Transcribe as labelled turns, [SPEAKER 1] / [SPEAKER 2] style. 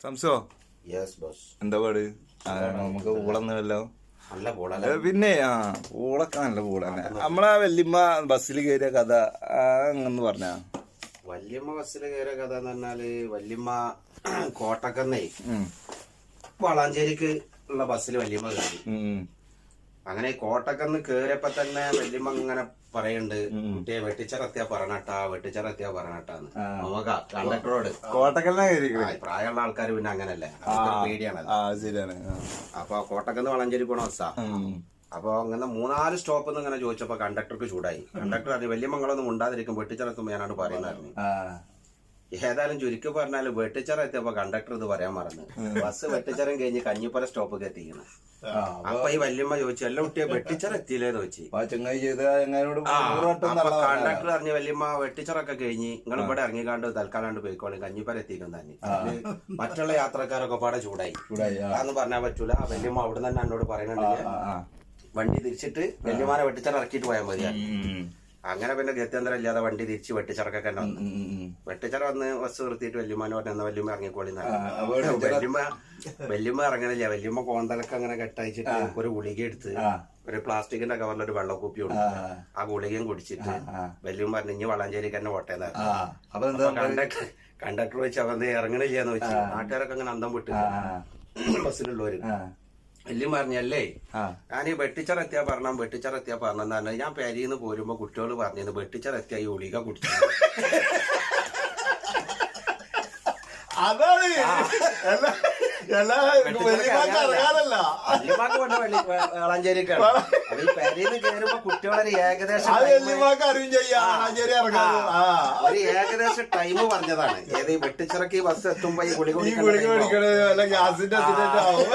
[SPEAKER 1] സംസോ
[SPEAKER 2] yes boss
[SPEAKER 1] എന്താ പാട്? ആ, നമുക്ക് ഊളൊന്നുമല്ലോ
[SPEAKER 2] നല്ല
[SPEAKER 1] പിന്നെ ആ ഊളൊക്കെ നല്ല പൂളന്നെ നമ്മളെ വല്യമ്മ ബസ്സിൽ കയറിയ കഥ ആ, അങ്ങന്ന് പറഞ്ഞ?
[SPEAKER 2] വല്യമ്മ ബസ്സിൽ കയറിയ കഥ എന്ന് പറഞ്ഞാൽ വല്യമ്മ കോട്ടക്കന്നേ വളാഞ്ചേരിക്ക് ഉള്ള ബസ്സിൽ വല്യമ്മ കയറി അങ്ങനെ കോട്ടക്കന്ന് കേറിയപ്പോ തന്നെ വല്യമ്മ ഇങ്ങനെ പറയുന്നുണ്ട് കുട്ടിയെ വെട്ടിച്ചറത്തിയ പറഞ്ഞട്ടാ വെട്ടിച്ചറത്തിയ പറഞ്ഞട്ടാന്ന് കണ്ടക്ടറോട്
[SPEAKER 1] കോട്ടക്കലിനാ
[SPEAKER 2] പ്രായമുള്ള ആൾക്കാർ പിന്നെ അങ്ങനല്ലേ. പേടിയാണല്ലോ
[SPEAKER 1] ശരിയാണ്.
[SPEAKER 2] അപ്പൊ കോട്ടക്കന്ന് വളഞ്ചേരി പോണ ബസ്സാ അപ്പൊ അങ്ങനെ മൂന്നാൽ സ്റ്റോപ്പ് ഇങ്ങനെ ചോദിച്ചപ്പോ കണ്ടക്ടർക്ക് ചൂടായി. കണ്ടക്ടർ അത് വലിയ മംഗളൊന്നും ഉണ്ടാതിരിക്കും വെട്ടിച്ചറത്തുമ്പോ ഞാനാണ്
[SPEAKER 1] പറയുന്നതായിരുന്നു.
[SPEAKER 2] ഏതായാലും ചുരുക്കി പറഞ്ഞാൽ വെട്ടിച്ചറ എത്തിയപ്പോ കണ്ടക്ടർ ഇത് പറയാൻ മറന്നു. ബസ് വെട്ടിച്ചറം കഴിഞ്ഞ് കഞ്ഞിപ്പുര സ്റ്റോപ്പൊക്കെ എത്തിക്കണം. അപ്പൊ ഈ വല്യമ്മ ചോദിച്ചു എല്ലാം കുട്ടിയെ വെട്ടിച്ചറ
[SPEAKER 1] എത്തിയില്ലേ
[SPEAKER 2] കണ്ടക്ടർ പറഞ്ഞു വല്യമ്മ വെട്ടിച്ചറൊക്കെ കഴിഞ്ഞ് നിങ്ങൾ ഇവിടെ ഇറങ്ങിക്കാണ്ട് തൽക്കാലാണ്ട് പോയിക്കോളി കഞ്ഞിപ്പുര എത്തിക്കും തന്നെ മറ്റുള്ള യാത്രക്കാരൊക്കെ പാടെ ചൂടായി. അതൊന്നും പറഞ്ഞാൽ പറ്റൂല. വല്യമ്മ അവിടെ തന്നെ എന്നോട് പറയുന്നുണ്ടെങ്കിൽ. വണ്ടി തിരിച്ചിട്ട് വല്യമാനെ വെട്ടിച്ചറ ഇറക്കിട്ട് പോയാൽ
[SPEAKER 1] മതി
[SPEAKER 2] അങ്ങനെ പിന്നെ ഗത്യന്തരം ഇല്ലാതെ വണ്ടി തിരിച്ച് വെട്ടിച്ചിറക്കൊക്കെ തന്നെ വെട്ടിച്ചിറ വന്ന് ബസ് നിർത്തിയിട്ട് വല്യമ്മനെ പറഞ്ഞ എന്നാ വല്യമ്മ ഇറങ്ങിക്കോളി വല്യമ്മ വല്യമ്മ ഇറങ്ങണില്ല വല്യമ്മ കോന്തലൊക്കെ അങ്ങനെ കെട്ടയച്ചിട്ട് ഒരു ഗുളിക എടുത്ത് ഒരു പ്ലാസ്റ്റിക്കിന്റെ കവറിൽ ഒരു വെള്ളക്കൂപ്പി ഉണ്ട്
[SPEAKER 1] ആ.
[SPEAKER 2] ഗുളികയും കുടിച്ചിട്ട്. വല്യമ്മ പറഞ്ഞു ഇനി വളാഞ്ചേരിക്ക് തന്നെ.
[SPEAKER 1] അപ്പൊ
[SPEAKER 2] കണ്ടക്ടർ കണ്ടക്ടർ വെച്ച് അവൻ ഇറങ്ങണില്ലെന്ന് വെച്ചു നാട്ടുകാരൊക്കെ അങ്ങനെ അന്തം വിട്ട്. ബസ്സിലുള്ളവര്. വല്യം പറഞ്ഞല്ലേ. ഞാൻ ഈ വെട്ടിച്ചർ എത്തിയാ പറഞ്ഞ വെട്ടിച്ചർ എത്തിയാ പറഞ്ഞാൽ ഞാൻ പേരിന്ന് പോരുമ്പോ കുട്ടികൾ പറഞ്ഞിരുന്നു വെട്ടിച്ചർ എത്തിയ ഈ ഒളിക കുടിച്ചു
[SPEAKER 1] അതാണ്. എല്ലാ എല്ലാ വലിയമാർക്ക് അറിയാനല്ല
[SPEAKER 2] വളാഞ്ചേരിക്കാണ്. അപ്പൊ ഈ പെരിന്ന് കയറുമ്പോ കുട്ടികളൊരു ഏകദേശം
[SPEAKER 1] അറിയും ചെയ്യാം. വളാഞ്ചേരി ഇറങ്ങാൻ. ആ.
[SPEAKER 2] ഒരു ഏകദേശം ടൈം പറഞ്ഞതാണ്. ഏത് ഈ വെട്ടിച്ചിറക്കി ബസ് എത്തുമ്പോ ഈ ഗുളിക
[SPEAKER 1] ഈ ഗുളിക. വല്ല ഗ്യാസിന്റെ അതിന്റെ ആവും